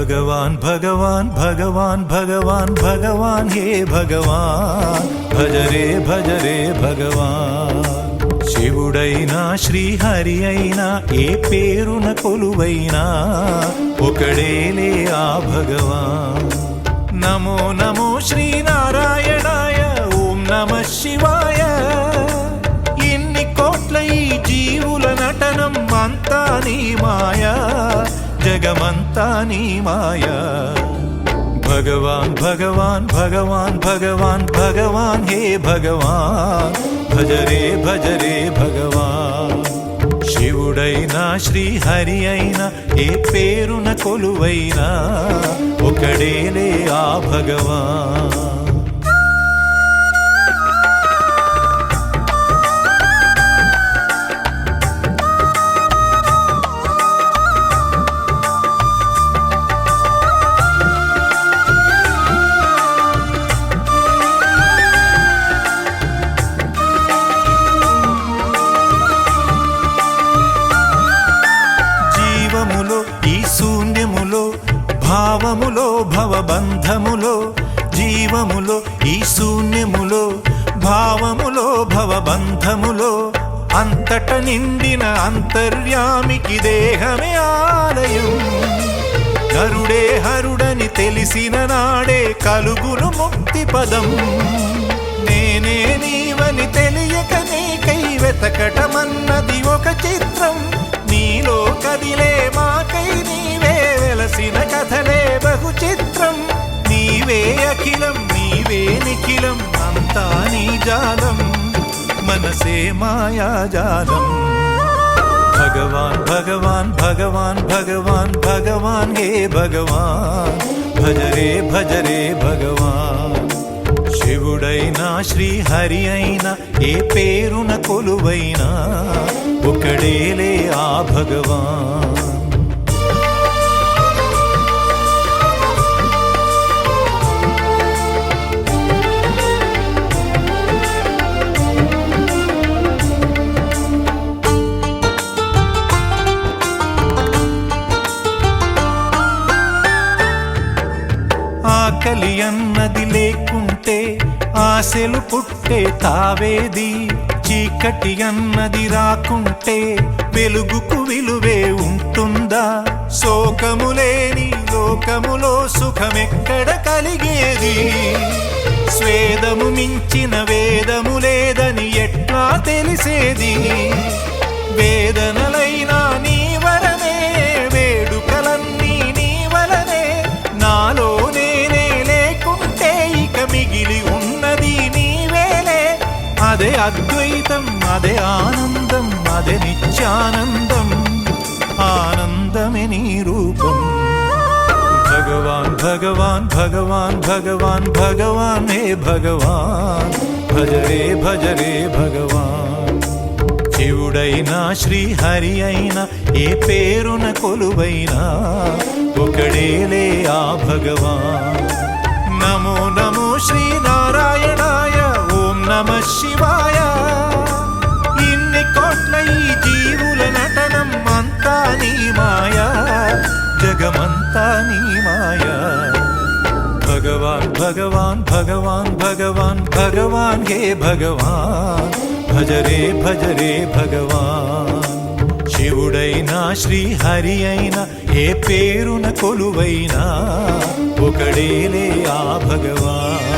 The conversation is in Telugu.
భగవాన్ భగవాన్ భగవాన్ భగవాన్ భగవాన్ హే భగవాన్ భజరే భజరే భగవాన్ శివుడైనా శ్రీహరి అయినా ఏ పేరున కొలువైనా ఒకడేలే ఆ భగవాన్। నమో నమో శ్రీనారాయణాయ ఓం నమ శివాయ। ఇన్ని కోట్ల ఈ జీవుల నటనం అంతా నీ మాయా। జగమంతా నీ మాయా. భగవాన్ భగవాన్ భగవాన్ భగవాన్ భగవాన్ హే భగవాన్. భజరే భజరే భగవాన్. శివుడైనా శ్రీహరి అయినా ఏ పేరున కొలువైనా ఒకడేలే ఆ భగవాన్. భావములో భవబంధములో జీవములో ఈ శూన్యములో భావములో భవబంధములో అంతట నిండిన అంతర్యామికి దేహమే ఆలయం. నరుడే హరుడని తెలిసిన నాడే కలుగును ముక్తి పదం. నేనే నీవని తెలియక నీకై వెతకటమన్నది ఒక చిత్రం. నిఖిలం అంతా నీ జాలం. మనసే మాయాజాలం భగవాన్ భగవాన్ భగవాన్ భగవాన్ భగవాన్ హే భగవాన్. భజరే భజరే భగవాన్. శివుడైనా శ్రీహరి అయినా ఏ పేరున కొలువైనా ఒకడేలే ఆ భగవాన్. ఆకలి అన్నది లేకుంటే ఆశలు పుట్టే తావేది. చీకటి అన్నది రాకుంటే వెలుగుకు విలువే ఉంటుందా? శోకము లేని లోకములో సుఖమెక్కడ కలిగేది? స్వేదము మించిన వేదము లేదని ఎట్లా తెలిసేది? అద్వైతం అదే ఆనందం అదే నిత్యానందం ఆనందమే నీ రూపం భగవాన్ భగవాన్ భగవాన్ భగవాన్ భగవాన్ హే భగవాన్ భజరే భజరే భగవాన్ శివుడైనా శ్రీహరి అయినా ఏ పేరున కొలువైనా ఒకడేలే ఆ భగవాన్ నమో నమో శ్రీనారాయణాయ ఓం నమ శివ భగవాన్ భగవాన్ భగవాన్ భగవాన్ హే భగవాన్ భజరే భజరే భగవాన్ శివుడైనా శ్రీహరి అయినా ఏ పేరున కొలువైనా ఒకడేలే ఆ భగవాన్